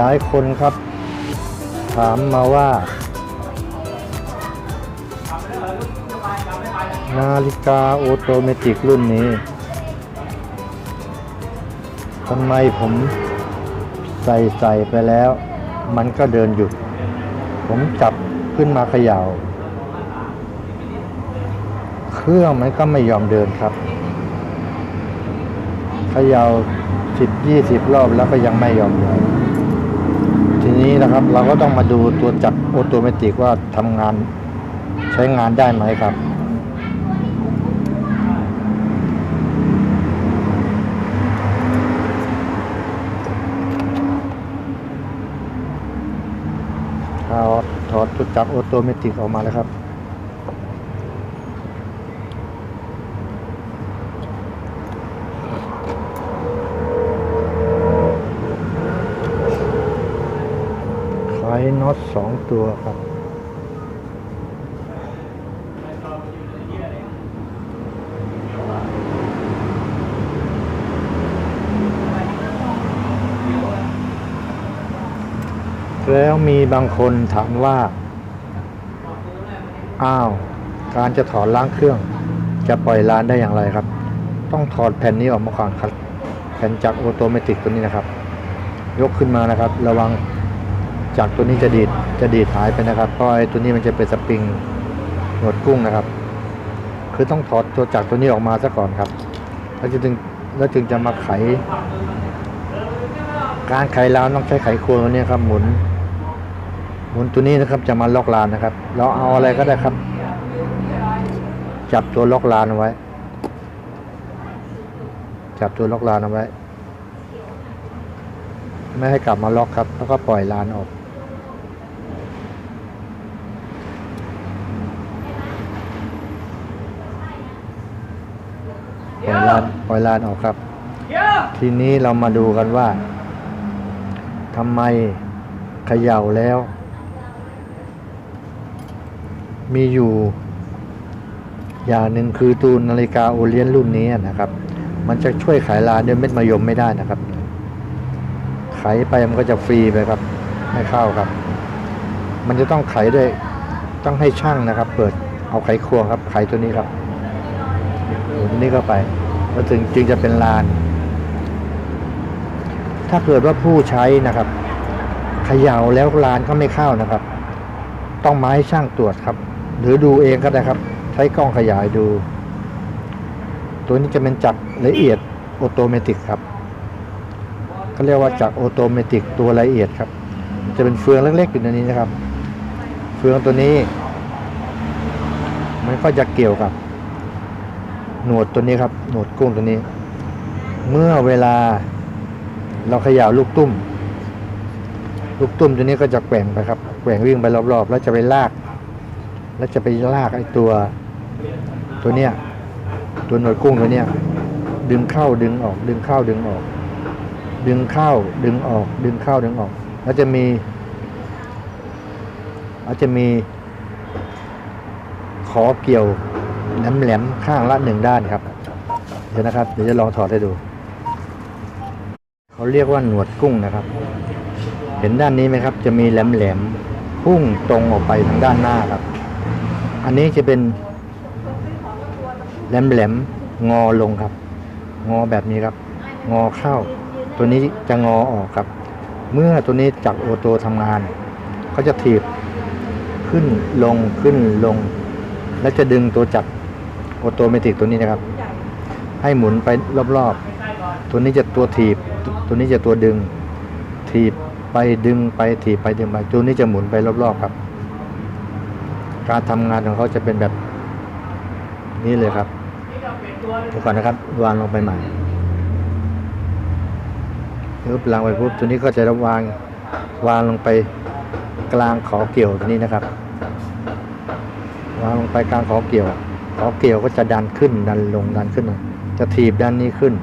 หลายคนครับ ถามมาว่า นาฬิกาออโตเมติกรุ่นนี้ทำไมผมใส่ใส่ไปแล้ว มันก็เดินหยุด ผมจับขึ้นมาเขย่า เครื่องมันก็ไม่ยอมเดินครับเขย่าสิบยี่สิบรอบแล้วก็ยังไม่ยอมเดิน นี้นะครับ เราก็ต้องมาดูตัวจักรออโตเมติกว่าทำงานใช้งานได้ไหมครับเอาถอดตัวจักรออโตเมติกออกมาแล้วครับ ไขน็อตสองตัวครับ แล้วมีบางคนถามว่า อ้าว การจะถอดล้างเครื่อง จะปล่อยล้านได้อย่างไรครับ ต้องถอดแผ่นนี้ออกมาก่อนครับ แผ่นจักรออโตเมติกตัวนี้นะครับ ยกขึ้นมานะครับ ระวัง จักตัวนี้จะดีดจะดีดหายไปนะครับเพราะไอ้ตัวนี้มันจะเป็นสปริงหนวดกุ้งนะครับ คือต้องถอดตัวจักตัวนี้ออกมาซะก่อนครับแล้วจึงแล้วจึงจะมาไข การไขราวต้องใช้ไขควงตัวนี้ครับ หมุน หมุนตัวนี้นะครับ จะมาล็อกลานนะครับ เราเอาอะไรก็ได้ครับ จับตัวล็อกลานเอาไว้ จับตัวล็อกลานเอาไว้ ไม่ให้กลับมาล็อกครับ แล้วก็ปล่อยลานออก ปล่อยลาน ปล่อยลานออกครับ ทีนี้เรามาดูกันว่าทำไมเขย่าแล้ว มีอยู่ อย่างหนึ่งคือตูนนาฬิกาโอเลียนรุ่นนี้นะครับ มันจะช่วยขายลานด้วยเม็ดมะยมไม่ได้นะครับไขไปมันก็จะฟรีไปครับ ไม่เข้าครับ มันจะต้องไขด้วยต้องให้ช่างนะครับ เปิดเอาไขควงครับ ไขตัวนี้ครับหมุนนี่เข้าไป แล้วถึงจึงจะเป็นลาน ถ้าเกิดว่าผู้ใช้นะครับเขย่าแล้วลานก็ไม่เข้านะครับ ต้องมาให้ช่างตรวจครับ หรือดูเองก็ได้ครับ ใช้กล้องขยายดู ตัวนี้จะเป็นจักรละเอียดออโตเมติกครับเขาเรียกว่าจักรออโตเมติกตัวละเอียดครับ จะเป็นเฟืองเล็กๆอยู่ในนี้นะครับ เฟืองตัวนี้ มันก็จะเกี่ยวกับ หนวดตัวนี้ครับ หนวดกุ้งตัวนี้ เมื่อเวลาเราขย่าลูกตุ้ม ลูกตุ้มตัวนี้ก็จะแกว่งไปครับ แกว่งวิ่งไปรอบๆ แล้วจะไปลาก แล้วจะไปลากไอ้ตัว ตัวเนี้ย ตัวหนวดกุ้งตัวเนี้ย ดึงเข้าดึงออก ดึงเข้าดึงออก ดึงเข้าดึงออก ดึงเข้าดึงออก แล้วจะมีแล้วจะมีขอเกี่ยว แหลมๆข้างละหนึ่งด้านครับ เดี๋ยวนะครับ เดี๋ยวจะลองถอดให้ดู เขาเรียกว่าหนวดกุ้งนะครับ เห็นด้านนี้ไหมครับ จะมีแหลมๆพุ่งตรงออกไปทางด้านหน้าครับ อันนี้จะเป็นแหลมๆงอลงครับ งอแบบนี้ครับ งอเข้า ตัวนี้จะงอออกครับ เมื่อตัวนี้จักโอโตทำงานก็จะถีบขึ้นลงขึ้นลง แล้วจะดึงตัวจักร ออโตเมติกตัวนี้นะครับ ให้หมุนไปรอบๆ ตัวนี้จะตัวถีบ ตัวนี้จะตัวดึง ถีบไปดึงไปถีบไปดึงไปตัวนี้จะหมุนไปรอบๆครับ การทำงานของเขาจะเป็นแบบนี้เลยครับเดี๋ยวก่อนนะครับ วางลงไปใหม่ปึ๊บวางไปปุ๊บตัวนี้ก็จะวางวางลงไปกลางขอเกี่ยวตัวนี้นะครับ วางลงไปกลางขอเกี่ยว ขอเกี่ยวก็จะดันขึ้นดันลงดันขึ้นจะถีบด้านนี้ขึ้น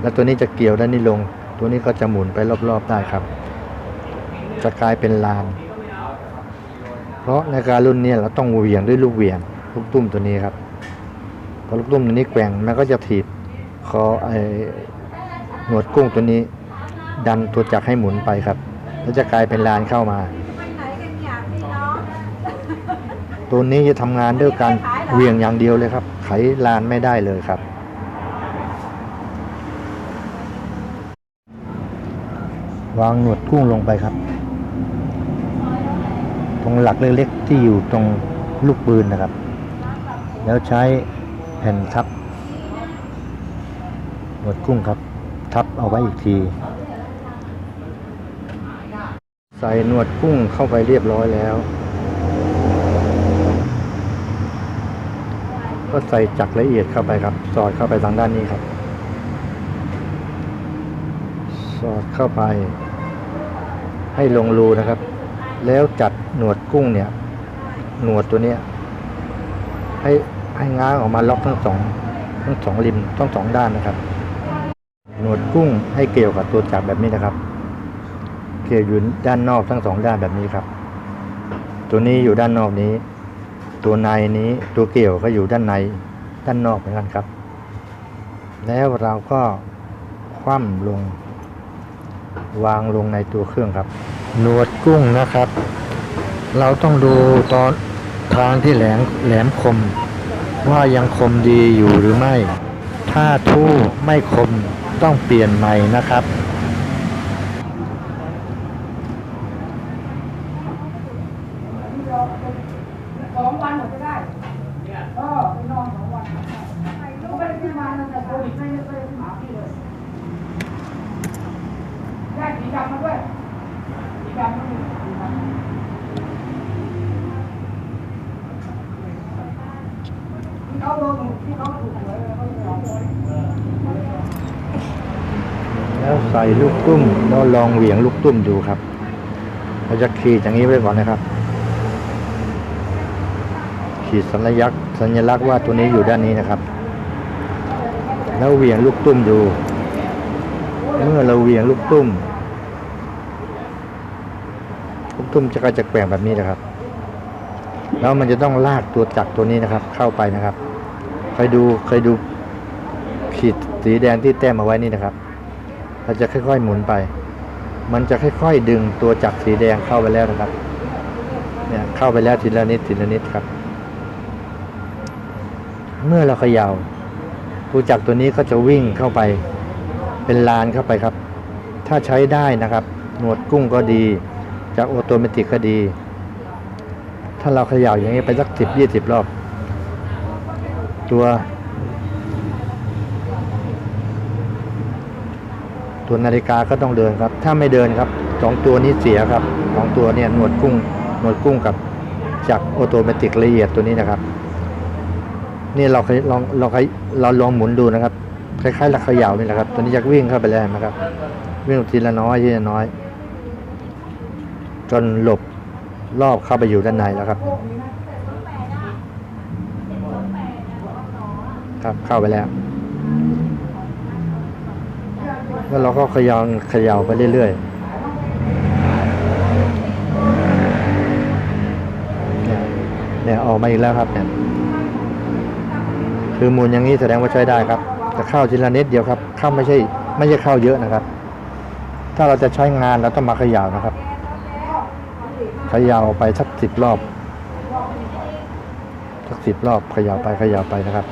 แล้วตัวนี้จะเกี่ยวด้านนี้ลง ตัวนี้ก็จะหมุนไปรอบๆได้ครับ จะกลายเป็นลาน เพราะในการรุ่นนี้เราต้องเหวี่ยงด้วยลูกเหวี่ยงลูกตุ้มตัวนี้ครับพอลูกตุ้มตัวนี้แกว่งมันก็จะถีบคอไอหนวดกุ้งตัวนี้ ดันตัวจักรให้หมุนไปครับ แล้วจะกลายเป็นลานเข้ามาไปไหนกันเนี่ยพี่น้องตัวนี้จะทำงานด้วยการ เวียงอย่างเดียวเลยครับ ไขลานไม่ได้เลยครับ วางหนวดกุ้งลงไปครับ ตรงหลักเล็กๆที่อยู่ตรงลูกปืนนะครับ แล้วใช้แผ่นทับหนวดกุ้งครับ ทับเอาไว้อีกทีใส่หนวดกุ้งเข้าไปเรียบร้อยแล้ว ก็ใส่จักรละเอียดเข้าไปครับ สอดเข้าไปทางด้านนี้ครับ สอดเข้าไป ให้ลงรูนะครับ แล้วจัดหนวดกุ้งเนี่ย หนวดตัวเนี้ยให้ให้ง้างออกมาล็อกทั้งสองทั้งสองริมทั้งสองด้านนะครับ หนวดกุ้งให้เกี่ยวกับตัวจับแบบนี้นะครับ เกี่ยวอยู่ด้านนอกทั้งสองด้านแบบนี้ครับ ตัวนี้อยู่ด้านนอกนี้ ตัวในนี้ตัวเกี่ยวก็อยู่ด้านในด้านนอกเหมือนกันครับ แล้วเราก็คว่ำลง วางลงในตัวเครื่องครับหนวดกุ้งนะครับ เราต้องดูตอนทางที่แหลมแหลมคม ว่ายังคมดีอยู่หรือไม่ ถ้าทู่ไม่คมต้องเปลี่ยนใหม่นะครับ สองวันหมดจะได้เออไปนอนสองวันก็ไม่ได้ขึ้นมาตั้งแต่โควิดไม่ได้ไม่ได้ขึ้นหาพี่เลยได้สีดำมาด้วยสีดำมาด้วยสีดำที่เขาโดนที่เขาถูกหวยเขาจะเอาไว้ แล้วใส่ลูกตุ้มแล้วลองเหวี่ยงลูกตุ้มดูครับเราจะขีดอย่างนี้ไว้ก่อนนะครับ ขีดสัญลักษณ์สัญลักษณ์ว่าตัวนี้อยู่ด้านนี้นะครับ แล้วเหวี่ยงลูกตุ้มดู เมื่อเราเหวี่ยงลูกตุ้ม ลูกตุ้มจะก็จะแกว่งแบบนี้นะครับ แล้วมันจะต้องลากตัวจักรตัวนี้นะครับ เข้าไปนะครับ เคยดูเคยดูขีดสีแดงที่แต้มเอาไว้นี่นะครับเราจะค่อยๆหมุนไป มันจะค่อยๆดึงตัวจักรสีแดงเข้าไปแล้วนะครับ เนี่ยเข้าไปแล้วทีละนิดทีละนิดครับ เมื่อเราเขยา่าตัวจักรตัวนี้ก็จะวิ่งเข้าไป เป็นลานเข้าไปครับ ถ้าใช้ได้นะครับ หนวดกุ้งก็ดีจากออโตเมติกก็ดี ถ้าเราเขย่าอย่างนี้ไปสักสิบยี่สิบรอบ ตัว ตัวนาฬิกาก็ต้องเดินครับ ถ้าไม่เดินครับสองตัวนี้เสียครับสองตัวเนี่ยหนวดกุ้งหนวดกุ้งกับจากออโตเมติกละเอียดตัวนี้นะครับ นี่เราเคยลองเราเคยเราลองหมุนดูนะครับคล้ายๆลักเขย่านี่แหละครับ ตัวนี้จะวิ่งเข้าไปแล้วนไหมครับ วิ่งทีละน้อยทีละน้อย จนหลบรอบเข้าไปอยู่ด้านในแล้วครับ ครับเข้าไปแล้ว แล้วเราก็ขยาเขย่าไปเรื่อยๆเนี่ยออกมาอีกแล้วครับเนี่ยคือมุนอย่างนี้แสดงว่าใช้ได้ครับจะเข้าทีละนิดเดียวครับเข้าไม่ใช่ไม่ใช่เข้าเยอะนะครับ ถ้าเราจะใช้งานเราต้องมาขย่านะครับขย่าไปสักสิบรอบสักสิบรอบขย่าไปขย่าไปนะครับ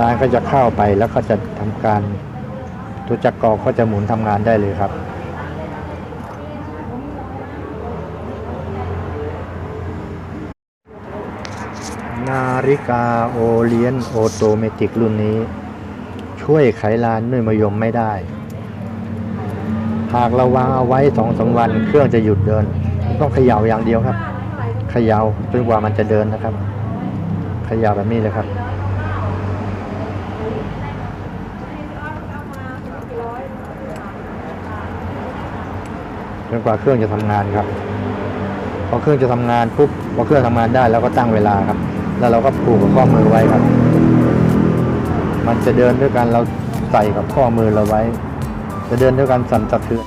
ลายก็จะเข้าไปแล้วก็จะทำการตัวจักรกรก็จะหมุนทำงานได้เลยครับ นาฬิกาโอเลียนโอโตเมติกรุ่นนี้ ช่วยไขลานด้วยมยมไม่ได้ หากเราวางเอาไว้สองสาวันเครื่องจะหยุดเดิน ต้องเขย่าอย่างเดียวครับ เขย่าจนกว่ามันจะเดินนะครับ เขย่าแบบนี้เลยครับ จนกว่าเครื่องจะทำงานครับ พอเครื่องจะทำงานปุ๊บพอเครื่องทำงานได้แล้วก็ตั้งเวลาครับ แล้วเราก็ผูกกับข้อมือไว้ครับ มันจะเดินด้วยกันเราใส่กับข้อมือเราไว้ จะเดินด้วยกันสั่นสะเทือน